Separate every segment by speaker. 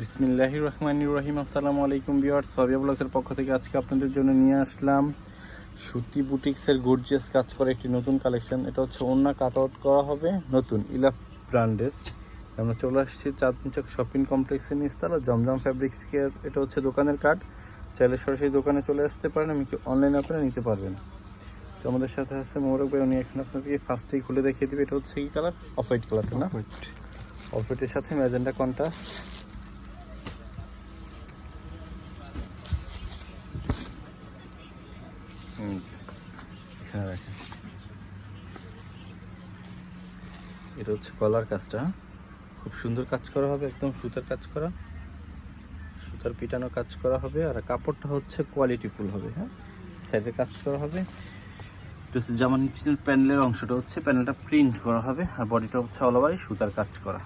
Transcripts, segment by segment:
Speaker 1: বিসমিল্লাহির রহমানির রহিম। আসসালামু আলাইকুম বিয়ার্স ফাবিয়া ব্লগসের পক্ষ থেকে আজকে আপনাদের জন্য নিয়ে আসলাম সুতি বুটিক্সের গর্জিয়াস কাজ করা একটি নতুন কালেকশন এটা হচ্ছে অন্য কাট আউট করা হবে নতুন ইলাফ ব্র্যান্ডের। আমরা চলে আসছি চাঁদচক শপিং কমপ্লেক্সের নিস্তালা জমজম ফ্যাব্রিক্স কেয়ার এটা হচ্ছে দোকানের কার্ড চাইলে সরাসরি দোকানে চলে আসতে পারেন আমি কি অনলাইনে আপনারা নিতে পারবেন। তো আমাদের সাথে আছে মোরক ভাই উনি এখন আপনাদেরকে ফার্স্টেই খুলে দেখিয়ে দিবে এটা হচ্ছে কি কালার অফ হোয়াইট কালারটা না? হোয়াইট অফ হোয়াইটের সাথে ম্যাজেন্ডা কন্ট্রাস্ট এটা হচ্ছে কলার কাজটা। খুব সুন্দর কাজ করা হবে, একদম সুতার কাজ করা। সুতার পিটানো কাজ করা হবে আর কাপড়টা হচ্ছে কোয়ালিটি ফুল হবে হ্যাঁ? সাইডে কাজ করা হবে। এটা হচ্ছে জামা নিচের প্যানেলের অংশটা হচ্ছে, প্যানেলটা প্রিন্ট করা হবে আর বডিটা হচ্ছে অল সুতার কাজ করা।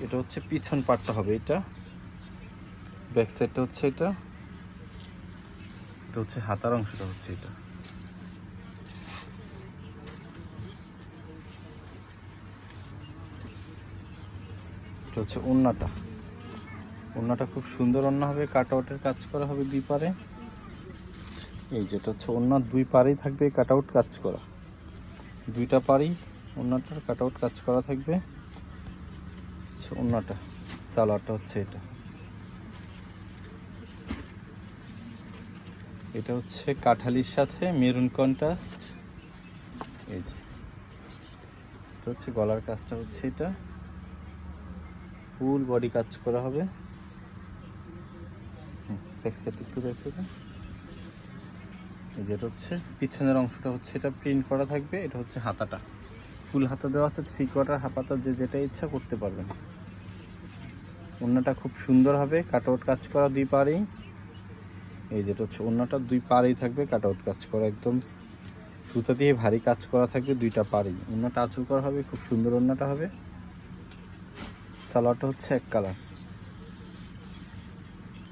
Speaker 1: এটা হচ্ছে পিছন পাটটা হবে, এটা। ব্যাক সাইডটা হচ্ছে এটা। এটা হচ্ছে হাতার অংশটা হচ্ছে এটা। এটা হচ্ছে ওন্নাটা ওন্নাটা খুব সুন্দর ওন্না হবে কাট আউটের কাজ করা হবে দুই পারে। এই যেটা হচ্ছে ওন্নার দুই পারেই থাকবে কাট আউট কাজ করা। দুইটা পারেই কাট আউট কাজ করা থাকবে। ওন্নাটা সালোয়ারটা হচ্ছে এটা। এটা হচ্ছে কাঠালির সাথে মেরুন কন্ট্রাস্ট। এই যে। এটা হচ্ছে গলার কাজটা হচ্ছে এটা। ফুল বডি কাজ করা হবে। একটু দেখতে এই যে হচ্ছে, পিছনের অংশটা হচ্ছে এটা প্রিন্ট করা থাকবে, এটা হচ্ছে হাতাটা। ফুল হাতা দেওয়া আছে থ্রি কোয়ার্টার হাতাটা যে যেটা ইচ্ছা করতে পারবেন। অন্যটা খুব সুন্দর হবে কাট আউট কাজ করা দুই পারেই। এই যেটা হচ্ছে অন্যটা দুই পাড়েই থাকবে, কাট আউট কাজ করা একদম। সুতা দিয়ে ভারী কাজ করা থাকবে দুইটা পারেই অন্যটা আঁচল করা হবে, খুব সুন্দর অন্যটা হবে। সালোয়ারটা হচ্ছে এক কালার।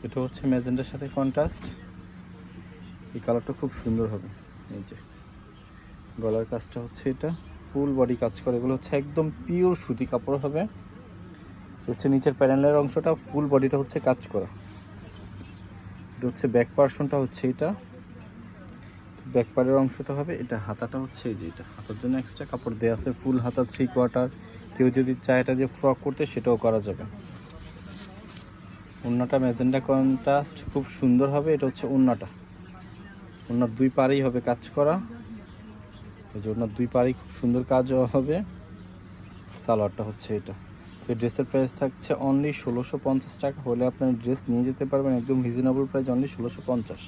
Speaker 1: এটা হচ্ছে ম্যাজেন্ডার সাথে কন্ট্রাস্ট এই কালারটা খুব সুন্দর হবে। এই যে গলার কাজটা হচ্ছে এটা। ফুল বডি কাজ করে। এগুলো হচ্ছে একদম পিওর সুতি কাপড় হবে। হচ্ছে নিচের প্যানেলের অংশটা, ফুল বডিটা হচ্ছে কাজ করা। এটা হচ্ছে ব্যাক পার্সনটা হচ্ছে এটা। ব্যাক পারের অংশটা হবে, এটা হাতাটা হচ্ছে এই যে এটা। হাতার জন্য এক্সট্রা কাপড় দেওয়া আছে ফুল হাতা থ্রি কোয়ার্টার কেউ যদি চায় এটা যে ফ্রক করতে, সেটাও করা যাবে। ওন্নাটা ম্যাজেন্ডা কন্ট্রাস্ট খুব সুন্দর হবে, এটা হচ্ছে ওন্নাটা ওনার দুই পারেই হবে কাজ করা। এই যে দুই পারেই খুব সুন্দর কাজও হবে। সালোয়ারটা হচ্ছে এটা। তো ড্রেসের প্রাইস থাকছে অনলি ষোলোশো পঞ্চাশ টাকা। হলে আপনার ড্রেস নিয়ে যেতে পারবেন, একদম রিজনেবল প্রাইস অনলি ষোলোশো পঞ্চাশ।